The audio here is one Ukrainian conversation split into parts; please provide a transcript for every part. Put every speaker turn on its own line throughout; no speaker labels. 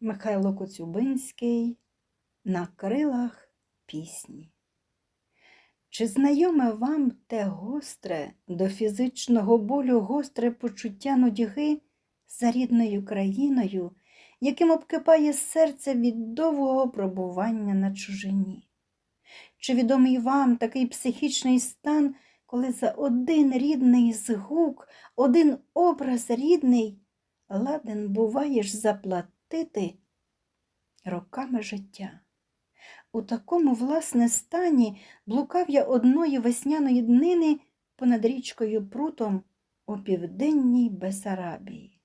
Михайло Коцюбинський на крилах пісні. Чи знайоме вам те гостре, до фізичного болю гостре почуття нудьги за рідною країною, яким обкипає серце від довгого пробування на чужині? Чи відомий вам такий психічний стан, коли за один рідний згук, один образ рідний, ладен буваєш заплатити роками життя? У такому, власне, стані блукав я одної весняної днини понад річкою прутом у південній Бесарабії.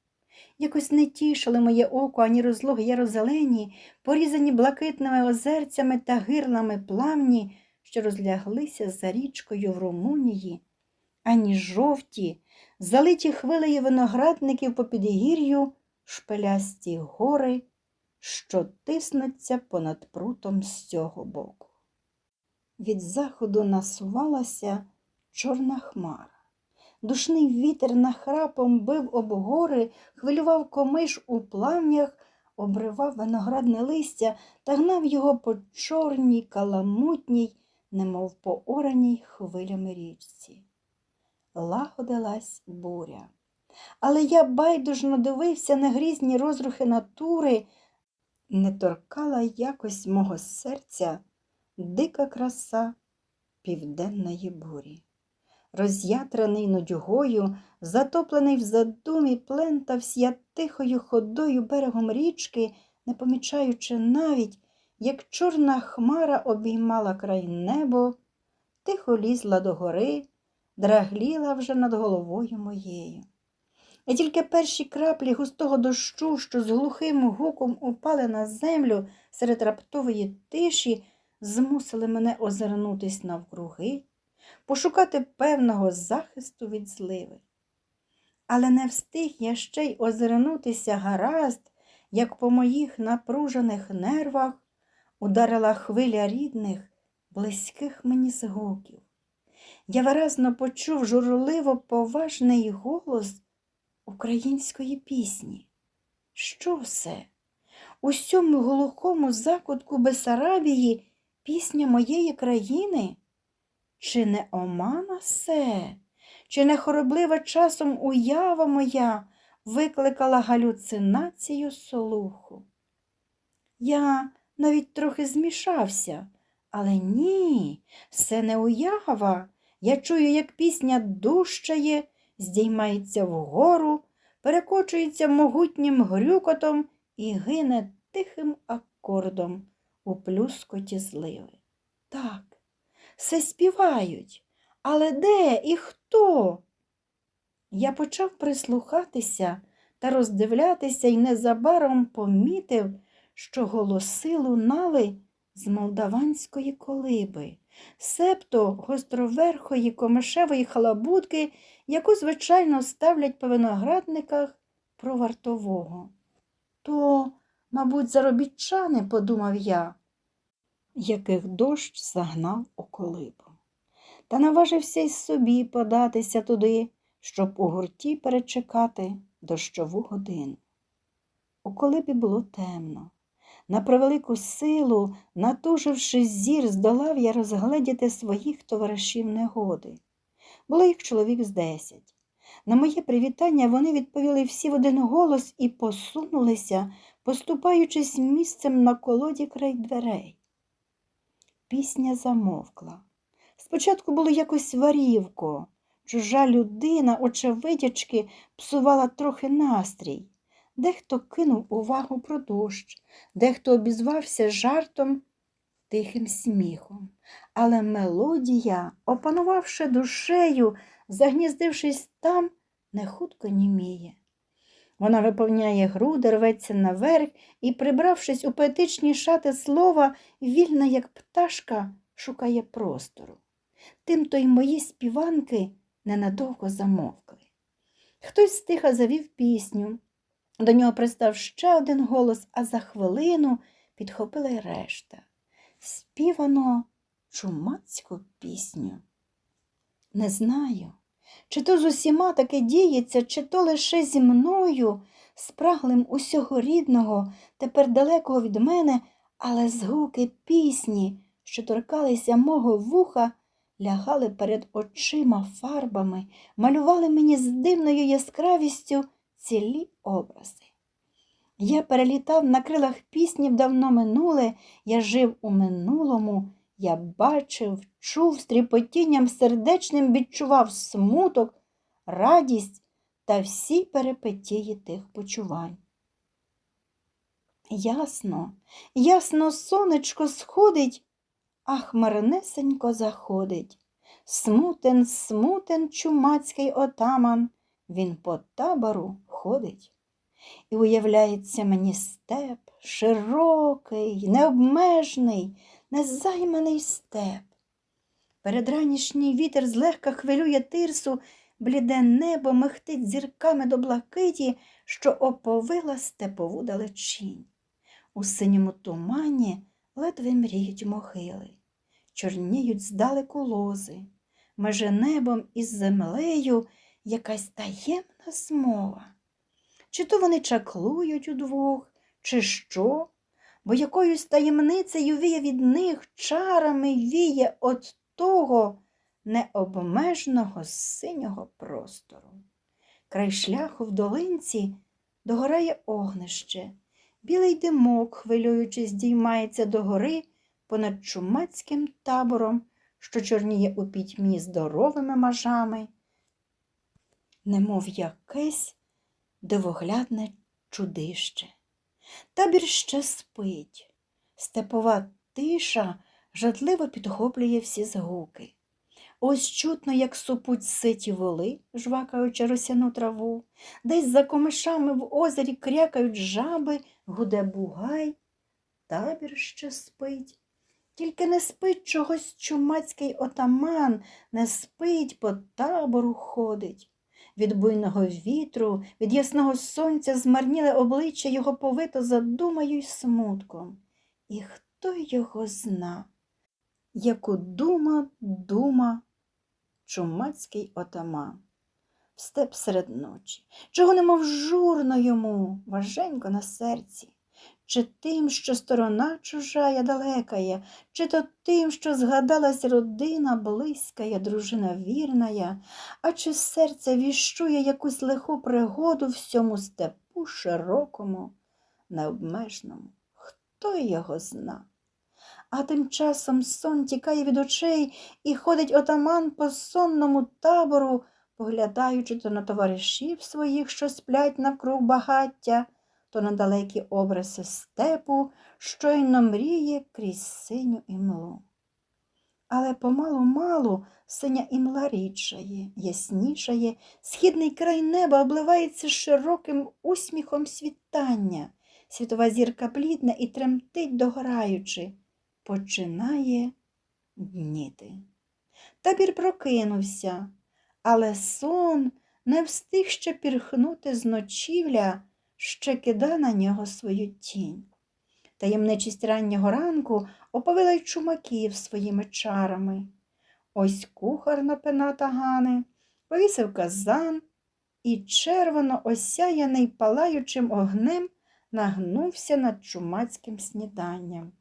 Якось не тішили моє око ані розлоги ярозелені, порізані блакитними озерцями та гирлами пламні, що розляглися за річкою в Румунії, ані жовті, залиті хвилею виноградників по підгір'ю, шпилясті гори, що тиснуться понад прутом з цього боку. Від заходу насувалася чорна хмара. Душний вітер нахрапом бив об гори, хвилював комиш у плам'ях, обривав виноградне листя та гнав його по чорній, каламутній, немов по ораній хвилями річці. Лагодилась буря. Але я байдужно дивився на грізні розрухи натури, не торкала якось мого серця дика краса південної бурі. Роз'ятрений нудьгою, затоплений в задумі, плентався я тихою ходою берегом річки, не помічаючи навіть, як чорна хмара обіймала край небо, тихо лізла до гори, драгліла вже над головою моєю. І тільки перші краплі густого дощу, що з глухим гуком упали на землю серед раптової тиші, змусили мене озирнутись навкруги, пошукати певного захисту від зливи. Але не встиг я ще й озирнутися гаразд, як по моїх напружених нервах ударила хвиля рідних, близьких мені згуків. Я виразно почув журливо поважний голос української пісні. Що це? У сьому глухому закутку Бесарабії пісня моєї країни? Чи не омана се? Чи не хороблива часом уява моя викликала галюцинацію слуху? Я навіть трохи змішався, але ні, це не уява. Я чую, як пісня дужчає, здіймається вгору, перекочується могутнім грюкотом і гине тихим акордом у плюскоті зливи. Так, все співають, але де і хто? Я почав прислухатися та роздивлятися і незабаром помітив, що голоси лунали з молдаванської колиби, септо гостроверхої комишевої халабудки, яку, звичайно, ставлять по виноградниках про вартового. То, мабуть, заробітчани, подумав я, яких дощ загнав у колибу. Та наважився й собі податися туди, щоб у гурті перечекати дощову годину. У колибі було темно. На превелику силу, натуживши зір, здолав я розгледіти своїх товаришів негоди. Було їх чоловік з десять. На моє привітання вони відповіли всі в один голос і посунулися, поступаючись місцем на колоді край дверей. Пісня замовкла. Спочатку було якось варівко. Чужа людина, очевидячки, псувала трохи настрій. Дехто кинув увагу про дощ, дехто обізвався жартом, тихим сміхом. Але мелодія, опанувавши душею, загніздившись там, не хутко німіє. Вона виповняє груди, рветься наверх і, прибравшись у поетичні шати слова, вільна, як пташка, шукає простору. Тимто й мої співанки ненадовго замовкли. Хтось стиха завів пісню. До нього пристав ще один голос, а за хвилину підхопила й решта. Співано чумацьку пісню. Не знаю, чи то з усіма таке діється, чи то лише зі мною, спраглим усього рідного, тепер далекого від мене, але згуки пісні, що торкалися мого вуха, лягали перед очима фарбами, малювали мені з дивною яскравістю цілі образи. Я перелітав на крилах пісні давно минуле, я жив у минулому, я бачив, чув з тріпотінням сердечним відчував смуток, радість та всі перипетії тих почувань. Ясно, ясно сонечко сходить, а хмарнесенько заходить. Смутен, смутен чумацький отаман, він по табору ходить. І уявляється мені степ, широкий, необмежний, незайманий степ. Передранішній вітер злегка хвилює тирсу, бліде небо михтить зірками до блакиті, що оповила степову далечінь. У синьому тумані ледве мріють могили, чорніють здалеку лози, меже небом і землею якась таємна змова. Чи то вони чаклують удвох, чи що, бо якоюсь таємницею віє від них, чарами віє от того необмежного синього простору. Край шляху в долинці догорає огнище, білий димок, хвилюючись, здіймається догори понад чумацьким табором, що чорніє у пітьмі здоровими мажами, немов якесь дивоглядне чудище. Табір ще спить, степова тиша жадливо підхоплює всі згуки. Ось чутно, як супуть ситі воли, жвакаючи росяну траву, десь за комишами в озері крякають жаби, гуде бугай. Табір ще спить. Тільки не спить чогось чумацький отаман, не спить, по табору ходить. Від буйного вітру, від ясного сонця змарніле обличчя його повито задумою й смутком. І хто його зна, яку дума, дума чумацький отаман. В степ серед ночі, чого немов журно йому, важенько на серці, чи тим, що сторона чужая далекая, чи то тим, що згадалась родина близькая, дружина вірная, а чи серце віщує якусь лиху пригоду всьому степу широкому, необмежному, хто його зна? А тим часом сон тікає від очей і ходить отаман по сонному табору, поглядаючи то на товаришів своїх, що сплять навкруг багаття, то на далекі обриси степу, щойно мріє крізь синю імлу. Але помалу-малу синя імла рідшає, яснішає, східний край неба обливається широким усміхом світання, світова зірка блідна і тремтить догораючи починає дніти. Табір прокинувся, але сон не встиг ще пірхнути з ночівля, ще кида на нього свою тінь. Таємничість раннього ранку оповила й чумаків своїми чарами. Ось кухар на пената Гани, повісив казан і червоно осяяний палаючим огнем нагнувся над чумацьким сніданням.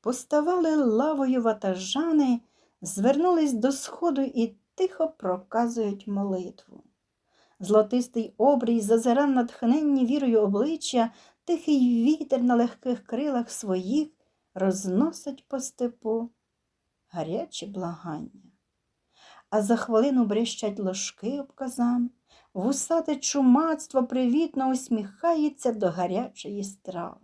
Поставали лавою ватажани, звернулись до сходу і тихо проказують молитву. Злотистий обрій зазирав натхненні вірою обличчя, тихий вітер на легких крилах своїх розносить по степу гарячі благання. А за хвилину брещать ложки об казан, вусате чумацтво привітно усміхається до гарячої страви.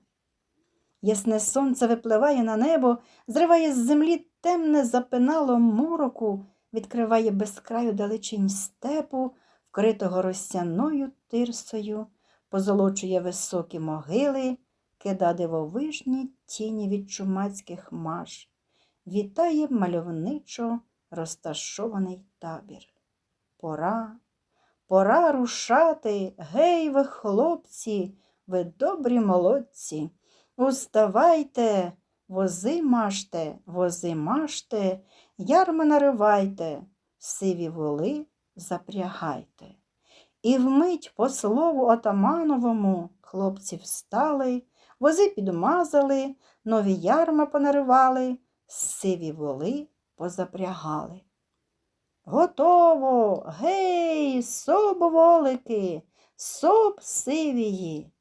Ясне сонце випливає на небо, зриває з землі темне запинало мороку, відкриває безкраю далечінь степу, вкритого росяною тирсою, позолочує високі могили, кида дивовижні тіні від чумацьких маш, вітає мальовничо розташований табір. Пора, пора рушати, гей, ви, хлопці, ви добрі молодці. Уставайте, вози мажте, вози мажте, ярми наривайте, сиві воли запрягайте. І вмить по слову отамановому хлопці встали, вози підмазали, нові ярма понаривали, сиві воли позапрягали. Готово, гей, собоволики, соп сивії.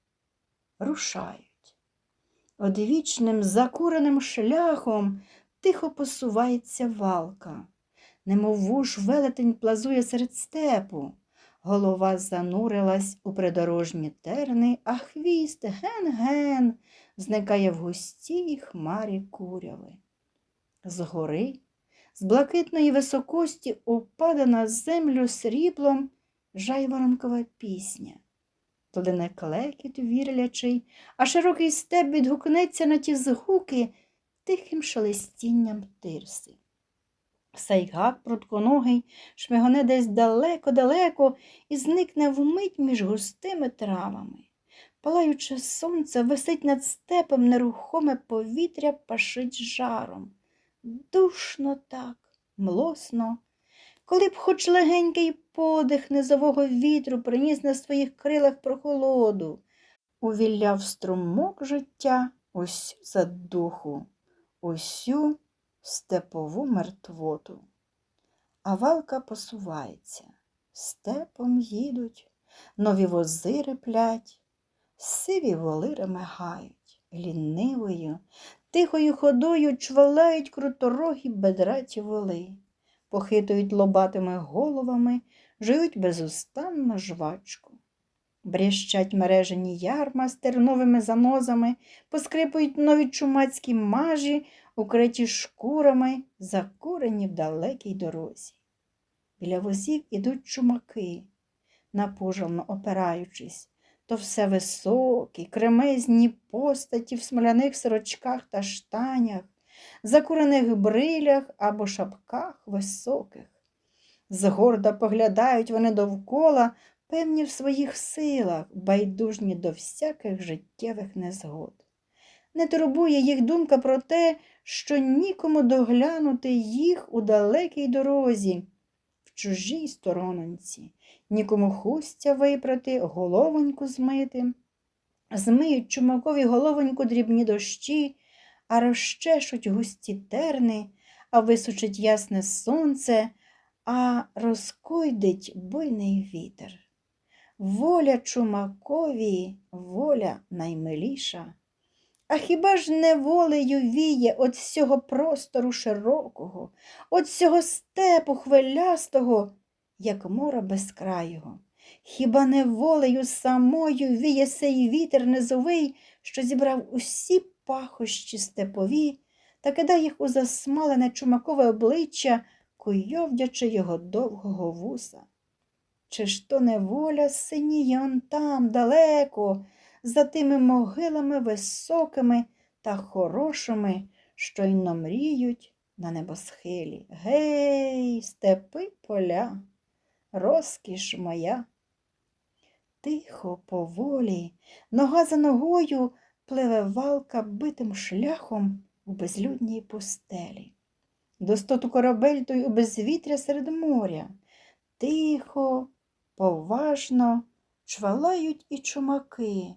Рушають. Одвічним закуреним шляхом тихо посувається валка, немов вуж велетень плазує серед степу. Голова занурилась у придорожні терни, а хвіст ген-ген зникає в густій хмарі куряви. Згори, з блакитної високості упаде на землю сріблом жайворонкова пісня. Плине клекіт вірлячий, а широкий степ відгукнеться на ті згуки тихим шелестінням тирси. Сайгак прутконогий шмигоне десь далеко-далеко і зникне вмить між густими травами. Палаюче сонце висить над степом, нерухоме повітря пашить жаром. Душно так, млосно, коли б хоч легенький подих низового вітру приніс на своїх крилах прохолоду, увілляв струмок життя усю задуху, усю степову мертвоту. А валка посувається, степом їдуть, нові вози реплять, сиві воли ремигають, лінивою, тихою ходою чвалають круторогі бедраті воли, похитують лобатими головами, жують безустанно жвачку. Брящать мережені ярма з терновими занозами, поскрипують нові чумацькі мажі, укриті шкурами, закурені в далекій дорозі. Біля возів ідуть чумаки, напужено опираючись, то все високі, кремезні постаті в смоляних сорочках та штанях, закурених брилях або шапках високих. Згорда поглядають вони довкола, певні в своїх силах, байдужні до всяких життєвих незгод. Не турбує їх думка про те, що нікому доглянути їх у далекій дорозі, в чужій сторононці, нікому хустя випрати, головоньку змити. Змиють чумакові головоньку дрібні дощі, а розчешуть густі терни, а висучить ясне сонце, а розкойдить буйний вітер. Воля чумакові, воля наймиліша. А хіба ж не волею віє от цього простору широкого, от цього степу хвилястого, як мора безкрайого? Хіба не волею самою віє сей вітер низовий, що зібрав усі пахощі степові та кидає їх у засмалене чумакове обличчя, куйовдячи його довгого вуса? Чи ж то не воля синіє он там, далеко, за тими могилами високими та хорошими, що й намріють на небосхилі. Гей, степи поля, розкіш моя. Тихо, поволі, нога за ногою пливе валка битим шляхом у безлюдній пустелі. Достоту корабель той у безвітря серед моря. Тихо, поважно чвалають і чумаки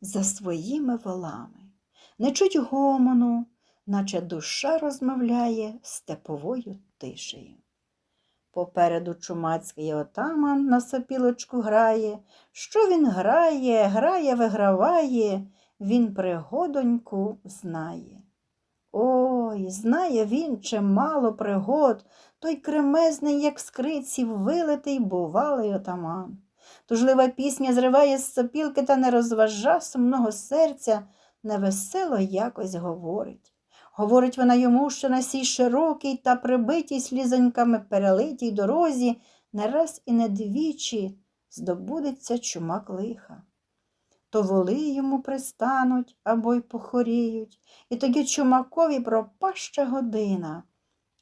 за своїми волами, не чуть гомону, наче душа розмовляє степовою тишею. Попереду чумацький отаман на сопілочку грає. Що він грає, грає, виграває, він пригодоньку знає. Ой, знає він чимало пригод, той кремезний, як скриці, вилитий, бувалий отаман. Тужлива пісня зриває з сопілки та не розважа сумного серця, невесело якось говорить. Говорить вона йому, що на сій широкій та прибитій слізоньками перелитій дорозі не раз і не двічі здобудеться чумак лиха. То воли йому пристануть або й похоріють, і тоді чумакові пропаща година.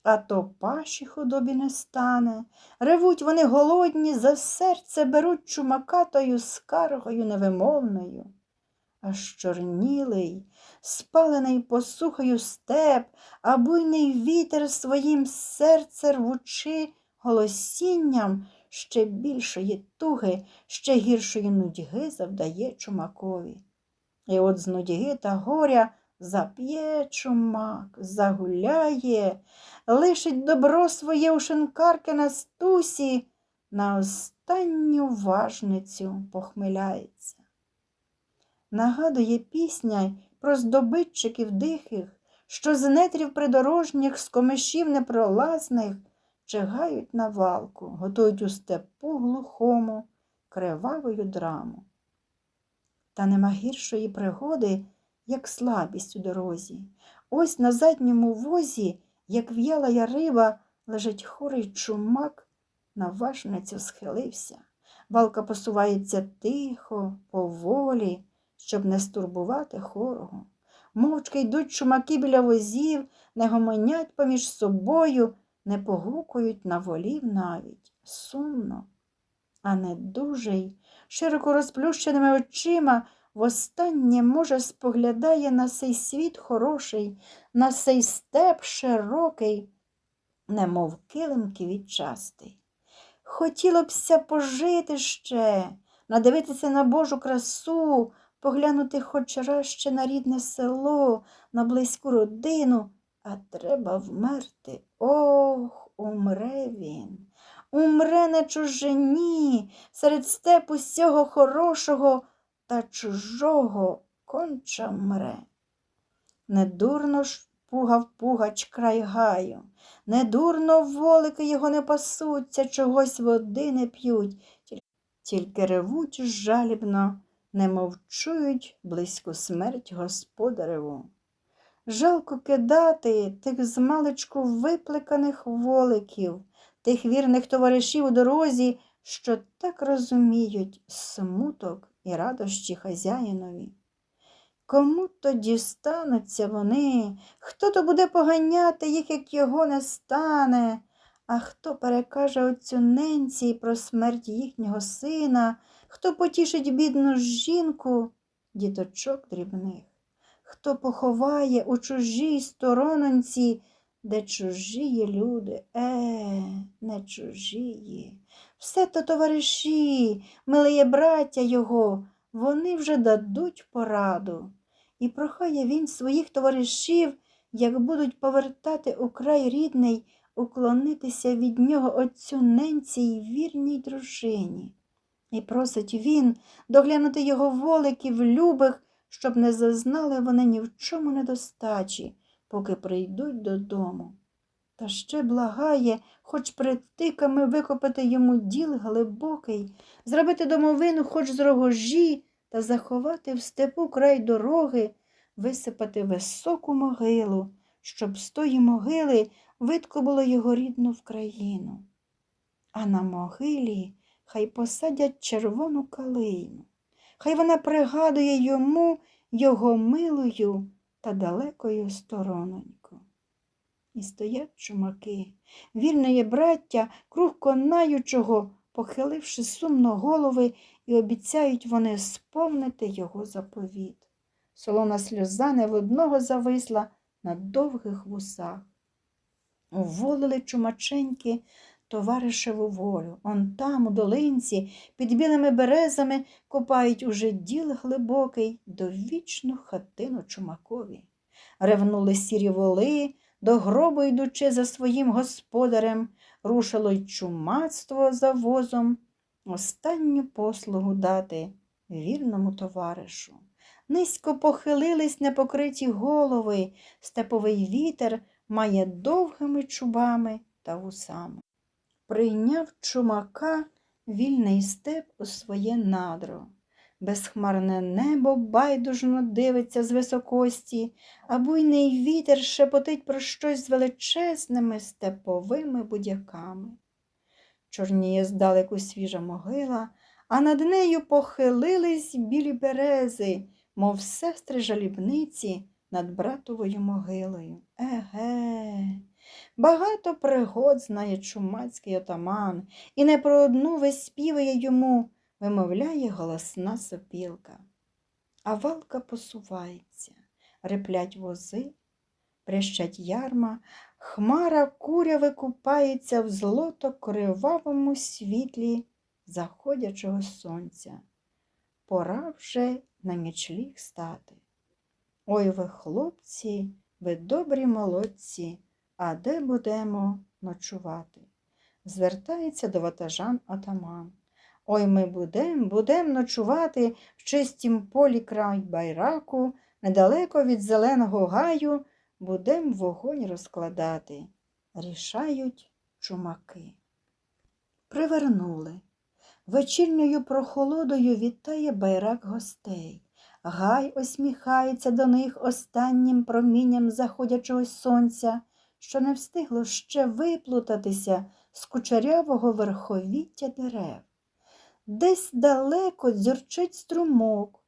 А то паші худобі не стане. Ревуть вони голодні, за серце беруть чумака тою скаргою невимовною. Аж чорнілий, спалений посухою степ, а буйний вітер своїм серце рвучи голосінням, ще більшої туги, ще гіршої нудьги завдає чумакові. І от з нудьги та горя зап'є чумак, загуляє, лишить добро своє у шинкарки на стусі, на останню важницю похмиляється. Нагадує пісня про здобитчиків дихих, що з нетрів придорожніх, з комишів непролазних чигають на валку, готують у степу глухому кривавою драму. Та нема гіршої пригоди, як слабість у дорозі. Ось на задньому возі, як в'ялая риба, лежить хорий чумак, на важницю схилився. Валка посувається тихо, поволі, щоб не стурбувати хорого. Мовчки йдуть чумаки біля возів, не гомонять поміж собою, не погукують на волів навіть. Сумно, а недужий, широко розплющеними очима, востаннє, може, споглядає на сей світ хороший, на сей степ широкий, немов килим квітчастий. Хотіло бся пожити ще, надивитися на Божу красу, поглянути хоч раз ще на рідне село, на близьку родину, а треба вмерти. Ох, умре він. Умре на чужині, серед степу сього хорошого та чужого конча мре. Недурно ж пугав пугач край гаю, недурно волики його не пасуться, чогось води не п'ють, тільки ревуть жалібно, не мовчують близьку смерть господареву. Жалко кидати тих змалечку виплеканих воликів, тих вірних товаришів у дорозі, що так розуміють смуток і радощі хазяїнові. Кому то дістануться вони, хто то буде поганяти їх, як його не стане, а хто перекаже оцю ненці про смерть їхнього сина, хто потішить бідну жінку, діточок дрібних, хто поховає у чужій сторононці, де чужі люди, е, не чужії. Все то товариші, милиє браття його, вони вже дадуть пораду. І прохає він своїх товаришів, як будуть повертати у край рідний, уклонитися від нього отцю ненці й вірній дружині. І просить він доглянути його воликів любих, щоб не зазнали вони ні в чому недостачі, поки прийдуть додому. Та ще благає, хоч притиками викопати йому діл глибокий, зробити домовину хоч з рогожі та заховати в степу край дороги, висипати високу могилу, щоб з тої могили видко було його рідну в країну. А на могилі хай посадять червону калину, хай вона пригадує йому його милою та далекою сторононьку. І стоять чумаки, вільне браття, круг конаючого, похиливши сумно голови, і обіцяють вони сповнити його заповіт. Солона сльоза не в одного зависла на довгих вусах. Уволили чумаченьки товаришеву волю. Он там, у долинці, під білими березами копають уже діл глибокий довічну хатину чумакові. Ревнули сірі воли, до гробу йдучи за своїм господарем, рушило й чумацтво за возом, останню послугу дати вірному товаришу. Низько похилились непокриті голови, степовий вітер має довгими чубами та вусами. Прийняв чумака вільний степ у своє надро. Безхмарне небо байдужно дивиться з високості, а буйний вітер шепотить про щось з величезними степовими будяками. Чорніє здалеку свіжа могила, а над нею похилились білі берези, мов сестри жалібниці над братовою могилою. Еге, багато пригод знає чумацький отаман, і не про одну виспівує йому, вимовляє голосна сопілка. А валка посувається, реплять вози, Брещать ярма, хмара куряви купається в злото кривавому світлі заходячого сонця. Пора вже на нічліг стати. Ой ви, хлопці, ви добрі молодці, а де будемо ночувати? Звертається до ватажан атаман. Ой ми будем, будем ночувати в чистім полі край байраку, недалеко від зеленого гаю, будем вогонь розкладати. Рішають чумаки. Привернули. Вечірньою прохолодою вітає байрак гостей. Гай осміхається до них останнім промінням заходячого сонця, що не встигло ще виплутатися з кучерявого верховіття дерев. Десь далеко дзюрчить струмок,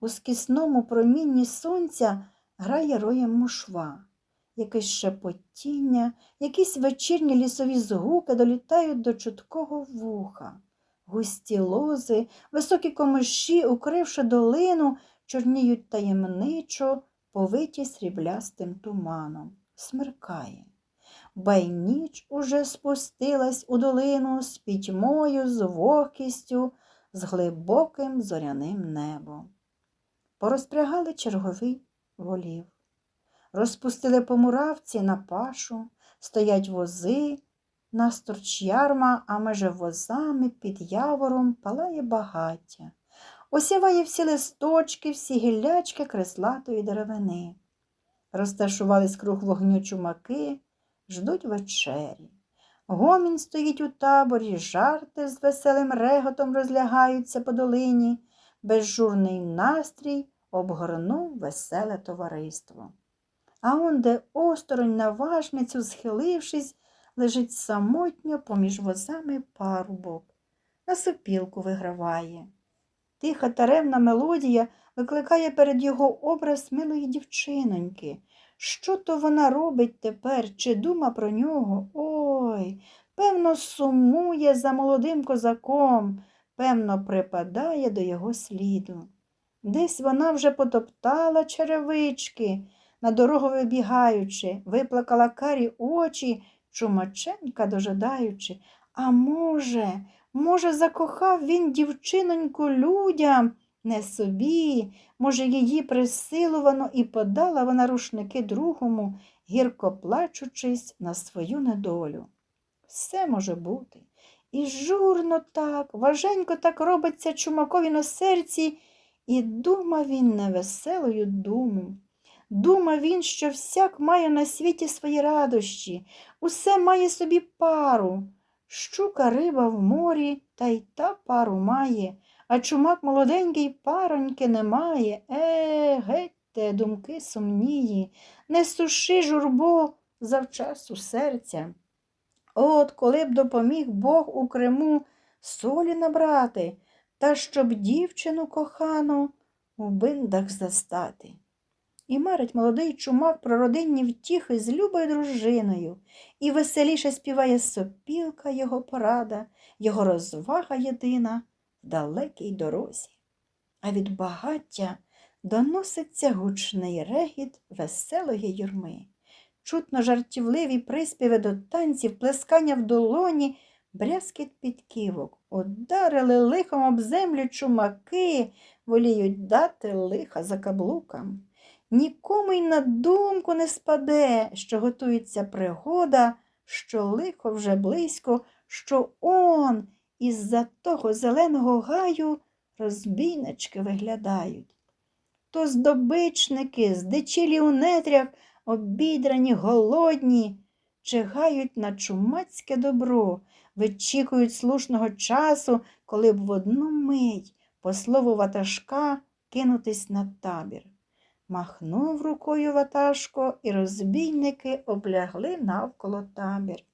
у скісному промінні сонця грає роєм мушва. Якесь шепотіння, якісь вечірні лісові згуки долітають до чуткого вуха. Густі лози, високі комиші, укривши долину, чорніють таємничо, повиті сріблястим туманом. Смеркає. Байніч уже спустилась у долину з пітьмою, з вогкістю, з глибоким зоряним небом. Порозпрягали черговий волів. Розпустили по муравці на пашу, стоять вози, насторч ярма, а меже возами під явором палає багаття. Осіває всі листочки, всі гіллячки креслатої деревини. Розташувались круг вогню чумаки, ждуть вечері. Гомін стоїть у таборі, жарти з веселим реготом розлягаються по долині, безжурний настрій обгорнув веселе товариство. А он, де осторонь на важницю, схилившись, лежить самотньо поміж возами парубок, на сопілку виграває. Тиха таремна мелодія викликає перед його образ милої дівчиноньки. Що то вона робить тепер, чи дума про нього? Ой, певно, сумує за молодим козаком, певно, припадає до його сліду. Десь вона вже потоптала черевички, на дорогу вибігаючи, виплакала карі очі, чумаченька дожидаючи. А може, може, закохав він дівчиноньку людям, не собі, може, її присилувано і подала вона рушники другому, гірко плачучись на свою недолю. Все може бути. І журно так, важенько так робиться чумакові на серці, і думав він невеселою думу. Думав він, що всяк має на світі свої радощі, усе має собі пару. Щука риба в морі, та й та пару має, а чумак молоденький пароньки немає. Е, геть те, думки сумнії, не суши журбо завчасу серця. От коли б допоміг Бог у Криму солі набрати, та щоб дівчину кохану у биндах застати. І марить молодий чумак про родинні втіхи з любою дружиною, і веселіше співає сопілка його порада, його розвага єдина в далекій дорозі. А від багаття доноситься гучний регіт веселої юрми. Чутно жартівливі приспіви до танців, плескання в долоні, брязкіт підківок. Ударили лихом об землю чумаки, воліють дати лиха за каблукам. Нікому й на думку не спаде, що готується пригода, що лихо вже близько, що он із-за того зеленого гаю розбійнички виглядають. То здобичники, здичілі у нетрях, обідрані, голодні, чигають на чумацьке добро, вичікують слушного часу, коли б в одну мить, по слову ватажка, кинутись на табір. Махнув рукою ватажко, і розбійники облягли навколо табір.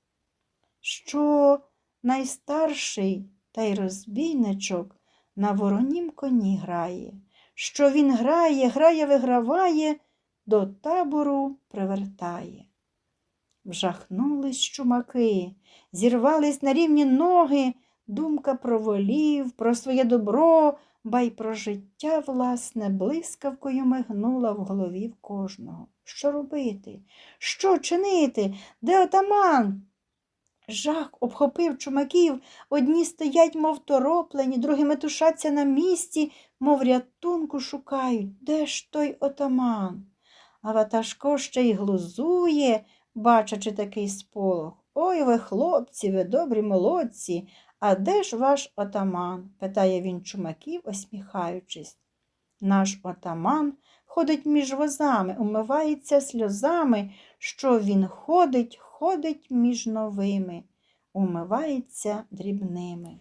Що найстарший та й розбійничок на воронім коні грає, що він грає, грає, виграває, до табору привертає. Вжахнулись чумаки, зірвались на рівні ноги, думка про волів, про своє добро ба й про життя власне блискавкою мигнула в голові в кожного. Що робити? Що чинити? Де отаман? Жах обхопив чумаків, одні стоять, мов тороплені, другі метушаться на місці, мов рятунку шукають. Де ж той отаман? А ватажко ще й глузує, бачачи такий сполох. Ой ви, хлопці, ви добрі молодці. А де ж ваш отаман? питає він чумаків, осміхаючись. Наш отаман ходить між возами, умивається сльозами, що він ходить, ходить між новими, умивається дрібними.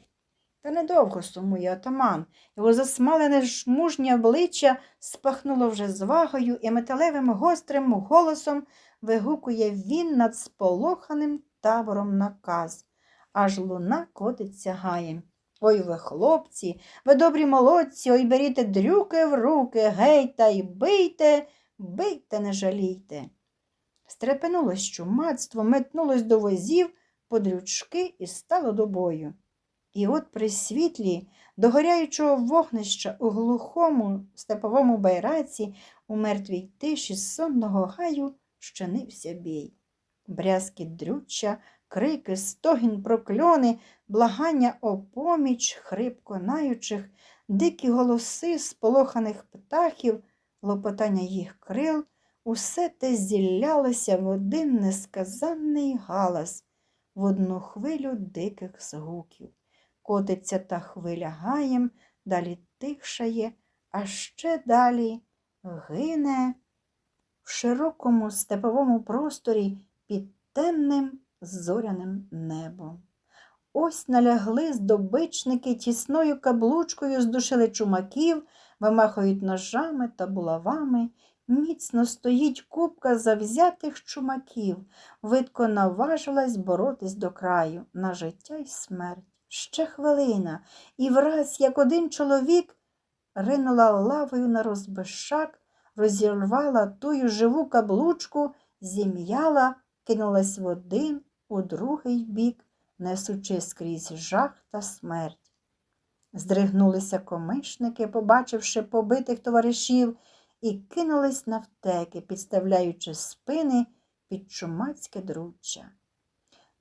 Та недовго сумує отаман. Його засмалене мужнє обличчя спахнуло вже звагою і металевим гострим голосом вигукує він над сполоханим табором наказ, аж луна котиться гаєм. Ой ви, хлопці, ви добрі молодці, ой беріте дрюки в руки, гей та й бийте, бийте, не жалійте. Стрепенулось чумацтво, метнулось до возів подрючки і стало до бою. І от при світлі догоряючого вогнища у глухому степовому байраці у мертвій тиші сонного гаю щинився бій. Брязкіт дрюччя, крики, стогін, прокльони, благання о поміч, хрип конаючих, дикі голоси сполоханих птахів, лопотання їх крил, усе те зіллялося в один несказанний галас, в одну хвилю диких згуків. Котиться та хвиля гаєм, далі тихшає, а ще далі гине в широкому степовому просторі під темним зоряним небом. Ось налягли здобичники тісною каблучкою здушили чумаків, вимахують ножами та булавами. Міцно стоїть купка завзятих чумаків, видко наважилась боротись до краю на життя й смерть. Ще хвилина, і враз, як один чоловік, ринула лавою на розбишак, розірвала тую живу каблучку, зім'яла, кинулась в один, у другий бік, несучи скрізь жах та смерть. Здригнулися комишники, побачивши побитих товаришів, і кинулись навтеки, підставляючи спини під чумацьке друччя.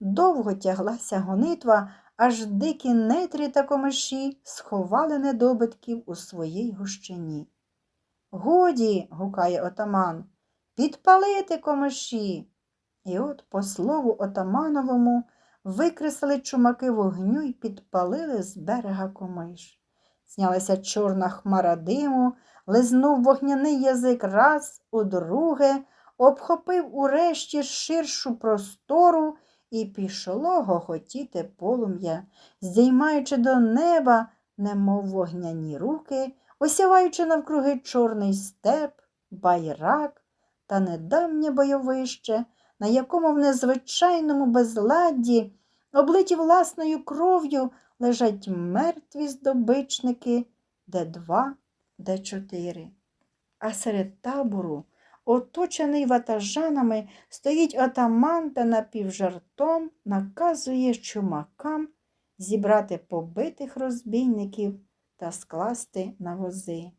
Довго тяглася гонитва, аж дикі нетрі та комиші сховали недобитків у своїй гущині. Годі, гукає отаман, підпалити комиші. І от по слову отамановому викреслили чумаки вогню і підпалили з берега комиш. Знялася чорна хмара диму, лизнув вогняний язик раз, удруге, обхопив урешті ширшу простору і пішло гохотіти полум'я, здіймаючи до неба, немов вогняні руки, осяваючи навкруги чорний степ, байрак та недавнє бойовище, на якому в незвичайному безладді, облиті власною кров'ю, лежать мертві здобичники, де два, де чотири. А серед табору, оточений ватажанами, стоїть отаман та напівжартом наказує чумакам зібрати побитих розбійників та скласти на вози.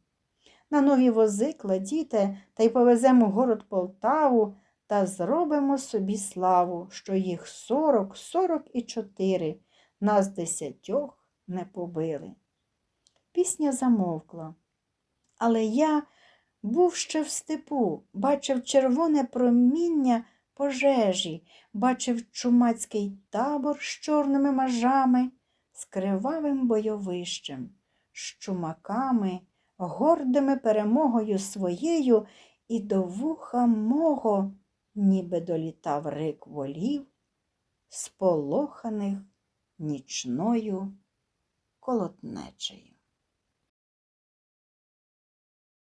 На нові вози кладіте та й повеземо город Полтаву та зробимо собі славу, що їх сорок, сорок і чотири, нас десятьох не побили. Пісня замовкла, але я був ще в степу, бачив червоне проміння пожежі, бачив чумацький табор з чорними мажами, з кривавим бойовищем, з чумаками, гордими перемогою своєю, і до вуха мого ніби долітав рик волів, сполоханих нічною колотнечею.